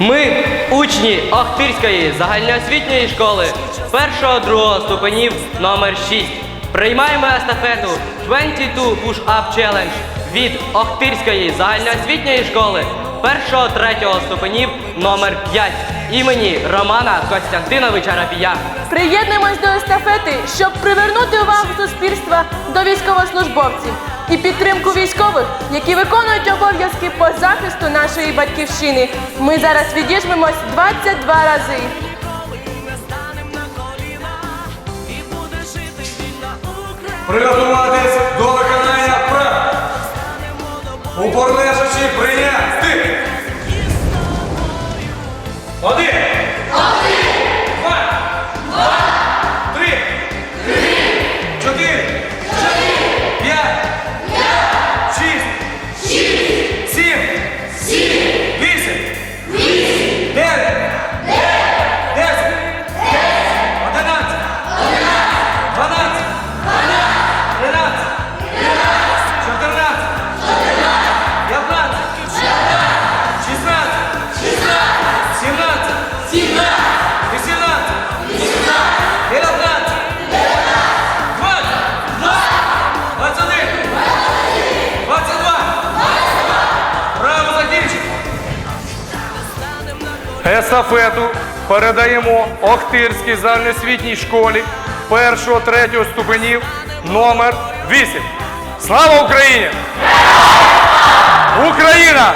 Ми, учні Охтирської загальноосвітньої школи першого другого ступенів номер 6 приймаємо естафету 22 Push Up Challenge від Охтирської загальноосвітньої школи першого третього ступенів номер 5 імені Романа Костянтиновича Рапія. Приєднуємось до естафети, щоб привернути увагу суспільства до військовослужбовців і підтримку військових, які виконують обов'язки по захисту нашої батьківщини. Ми зараз відіжмемось 22 рази. Приготуватись до виконання прав. Упор лежачи прийняти. 王弟 Естафету передаємо Охтирській загальноосвітній школі першого третього ступенів номер 8. Слава Україні! Україна!